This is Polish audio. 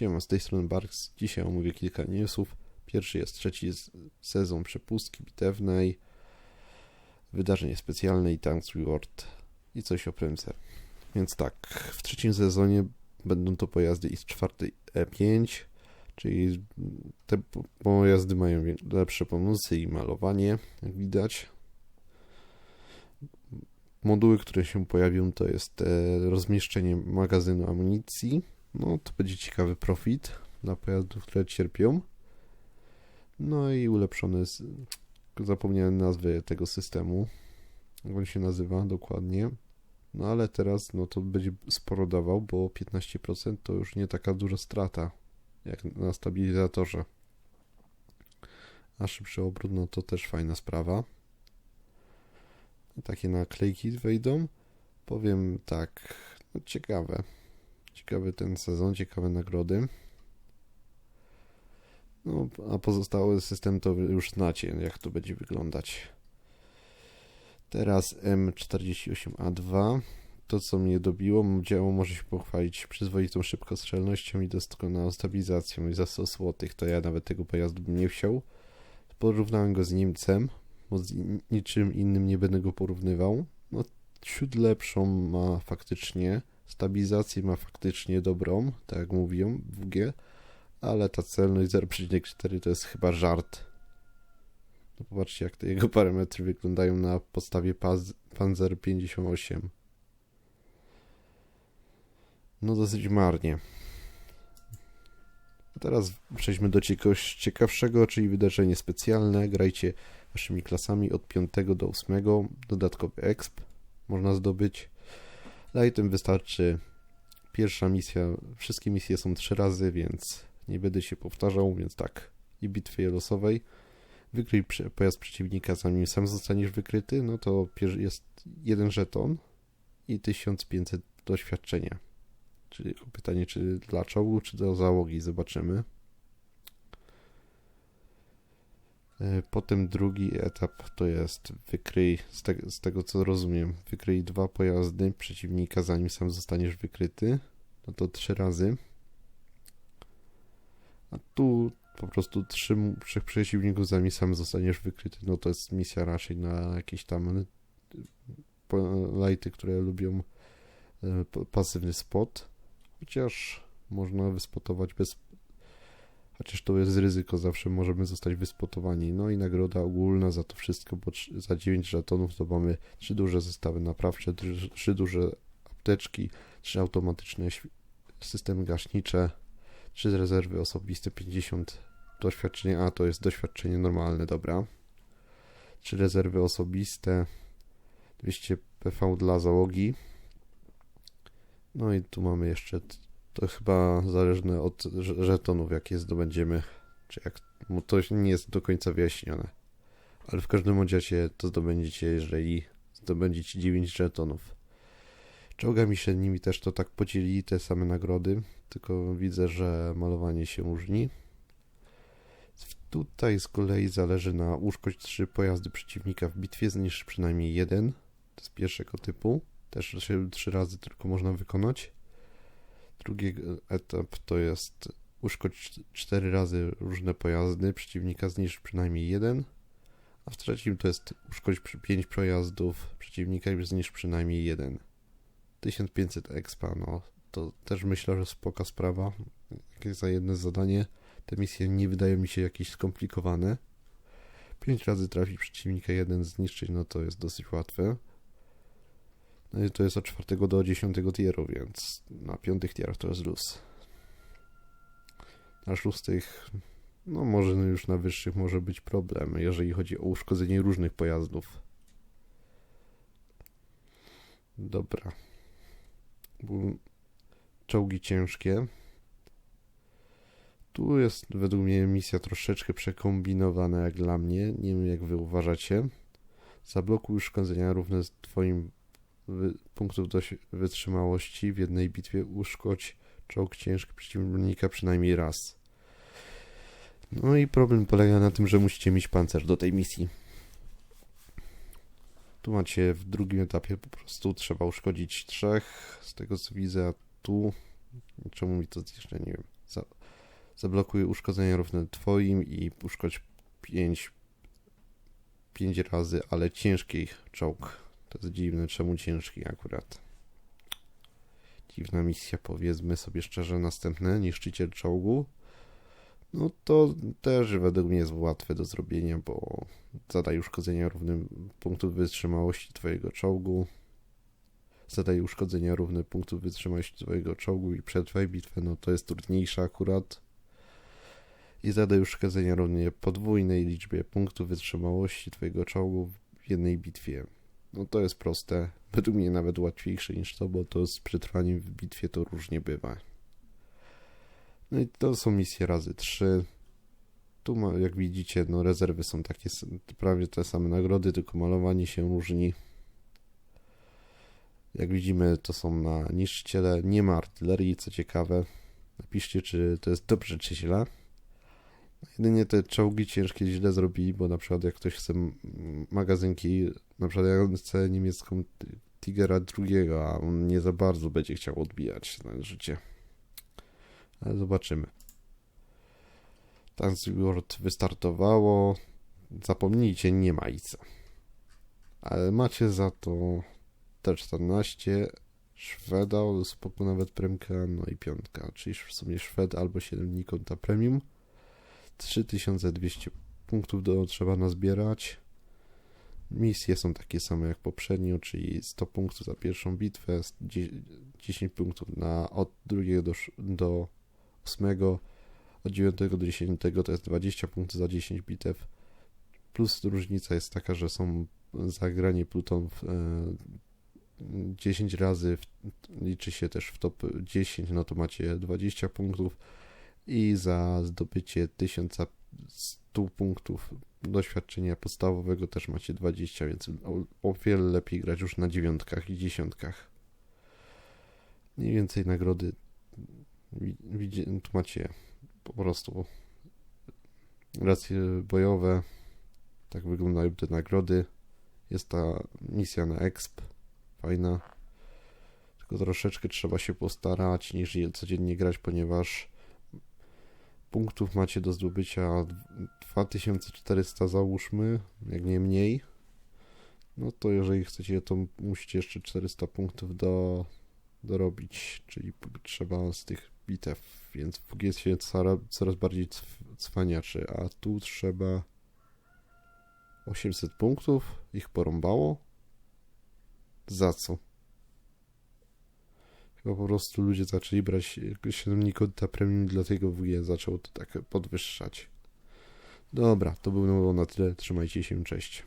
Siema, z tej strony Barks. Dzisiaj omówię kilka newsów. Pierwszy jest trzeci sezon przepustki bitewnej, wydarzenie specjalne i Tanks Reward i coś o premce. Więc tak, w trzecim sezonie będą to pojazdy i z czwartej E5, czyli te po- pojazdy mają lepsze bonusy i malowanie, jak widać. Moduły, które się pojawią, to jest e, rozmieszczenie magazynu amunicji. No, to będzie ciekawy profit dla pojazdów, które cierpią. No i ulepszone, s- zapomniałem nazwy tego systemu, jak on się nazywa dokładnie. No ale teraz no to będzie sporo dawał, bo 15% to już nie taka duża strata jak na stabilizatorze. A szybszy obrót, no to też fajna sprawa. Takie naklejki wejdą. Powiem tak, no ciekawe. Ciekawy ten sezon, ciekawe nagrody. No, a pozostały system to już znacie, jak to będzie wyglądać. Teraz M48A2. To, co mnie dobiło, dzieło może się pochwalić przyzwoitą szybkostrzelnością i doskonałą stabilizacją i za 100 zł. To ja nawet tego pojazdu bym nie wsiął. Porównałem go z Niemcem, bo z niczym innym nie będę go porównywał. No, ciut lepszą ma faktycznie, stabilizację ma faktycznie dobrą, tak jak mówią WG, ale ta celność 0,4 to jest chyba żart. No popatrzcie, jak te jego parametry wyglądają na podstawie Paz- Panzer 58. No dosyć marnie. A teraz przejdźmy do czegoś ciekawszego, czyli wydarzenie specjalne. Grajcie waszymi klasami od 5 do 8. Dodatkowy exp można zdobyć. Lightem wystarczy pierwsza misja. Wszystkie misje są trzy razy, więc nie będę się powtarzał, więc tak. I bitwy losowej. Wykryj pojazd przeciwnika, zanim sam zostaniesz wykryty. No to jest jeden żeton i 1500 doświadczenia. Czyli pytanie, czy dla czołgu, czy do załogi, zobaczymy. Potem drugi etap to jest wykryj, z, te, z tego co rozumiem, wykryj dwa pojazdy przeciwnika, zanim sam zostaniesz wykryty. No to trzy razy. A tu po prostu trzy, trzech przeciwników, zanim sam zostaniesz wykryty. No to jest misja raczej na jakieś tam y, lighty, które lubią y, pasywny spot. Chociaż można wyspotować bez. Chociaż to jest ryzyko, zawsze możemy zostać wyspotowani. No i nagroda ogólna za to wszystko, bo za 9 żetonów to mamy trzy duże zestawy naprawcze, trzy, trzy duże apteczki, trzy automatyczne świ- systemy gaśnicze, trzy rezerwy osobiste, 50 doświadczenia, a to jest doświadczenie normalne, dobra. Trzy rezerwy osobiste, 200 PV dla załogi. No i tu mamy jeszcze, to chyba zależne od żetonów, jakie zdobędziemy, czy jak, bo to nie jest do końca wyjaśnione. Ale w każdym razie to zdobędziecie, jeżeli zdobędziecie 9 żetonów. Czołgami średnimi też to tak podzielili te same nagrody, tylko widzę, że malowanie się różni. Tutaj z kolei zależy na uszkodź 3 pojazdy przeciwnika w bitwie, zniszcz przynajmniej jeden. To jest pierwszego typu. Też się trzy razy tylko można wykonać. Drugi etap to jest uszkodź cztery razy różne pojazdy przeciwnika, zniszcz przynajmniej jeden. A w trzecim to jest uszkodź przy- pięć pojazdów przeciwnika zniszcz przynajmniej jeden. 1500 expa, no to też myślę, że spoko sprawa. Jak za jedno zadanie. Te misje nie wydają mi się jakieś skomplikowane. 5 razy trafić przeciwnika, jeden zniszczyć, no to jest dosyć łatwe. I to jest od 4 do 10 tieru, więc na piątych tierach to jest luz. Na szóstych, no może już na wyższych może być problem, jeżeli chodzi o uszkodzenie różnych pojazdów. Dobra. Czołgi ciężkie. Tu jest według mnie misja troszeczkę przekombinowana jak dla mnie. Nie wiem jak wy uważacie. Zablokuj uszkodzenia równe z twoim punktów wytrzymałości w jednej bitwie uszkodź czołg ciężki przeciwnika przynajmniej raz. No i problem polega na tym, że musicie mieć pancerz do tej misji. Tu macie w drugim etapie po prostu trzeba uszkodzić trzech, z tego co widzę, a tu czemu mi to jeszcze nie wiem. Za, zablokuj uszkodzenia równe twoim i uszkodź 5 5 razy, ale ciężki czołg. To jest dziwne, czemu ciężki akurat. Dziwna misja, powiedzmy sobie szczerze. Następne, niszczyciel czołgu. No to też według mnie jest łatwe do zrobienia, bo zadaj uszkodzenia równym punktów wytrzymałości twojego czołgu. Zadaj uszkodzenia równe punktów wytrzymałości twojego czołgu i przetrwaj bitwę, no to jest trudniejsze akurat. I zadaj uszkodzenia równie podwójnej liczbie punktów wytrzymałości twojego czołgu w jednej bitwie. No to jest proste. Według mnie nawet łatwiejsze niż to, bo to z przetrwaniem w bitwie to różnie bywa. No i to są misje razy trzy. Tu, ma, jak widzicie, no rezerwy są takie prawie te same nagrody, tylko malowanie się różni. Jak widzimy, to są na niszczyciele. Nie ma artylerii, co ciekawe. Napiszcie, czy to jest dobrze, czy źle. Jedynie te czołgi ciężkie źle zrobili, bo na przykład jak ktoś chce magazynki, na przykład ja chcę niemiecką Tigera drugiego, a on nie za bardzo będzie chciał odbijać na życie. Ale zobaczymy. Tanzworld wystartowało. Zapomnijcie, nie ma ICA. Ale macie za to T14, Szweda, spoko nawet premka, no i piątka, czyli w sumie Szwed albo 7 dni konta premium. 3200 punktów do, trzeba nazbierać. Misje są takie same jak poprzednio, czyli 100 punktów za pierwszą bitwę, 10 punktów na od drugiego do, do 8, od 9 do 10 to jest 20 punktów za 10 bitew. Plus różnica jest taka, że są zagranie plutonów e, 10 razy, w, liczy się też w top 10, no to macie 20 punktów i za zdobycie 1100 punktów doświadczenia podstawowego też macie 20, więc o, wiele lepiej grać już na dziewiątkach i dziesiątkach. Mniej więcej nagrody tu macie po prostu racje bojowe. Tak wyglądają te nagrody. Jest ta misja na exp. Fajna. Tylko troszeczkę trzeba się postarać niż codziennie grać, ponieważ punktów macie do zdobycia 2400 załóżmy, jak nie mniej. No to jeżeli chcecie, to musicie jeszcze 400 punktów do, dorobić, czyli trzeba z tych bitew, więc w WG się coraz, bardziej cw- cwaniaczy, a tu trzeba 800 punktów, ich porąbało. Za co? Po prostu ludzie zaczęli brać 7 konta premium, dlatego WG zaczął to tak podwyższać. Dobra, to było na tyle. Trzymajcie się, cześć.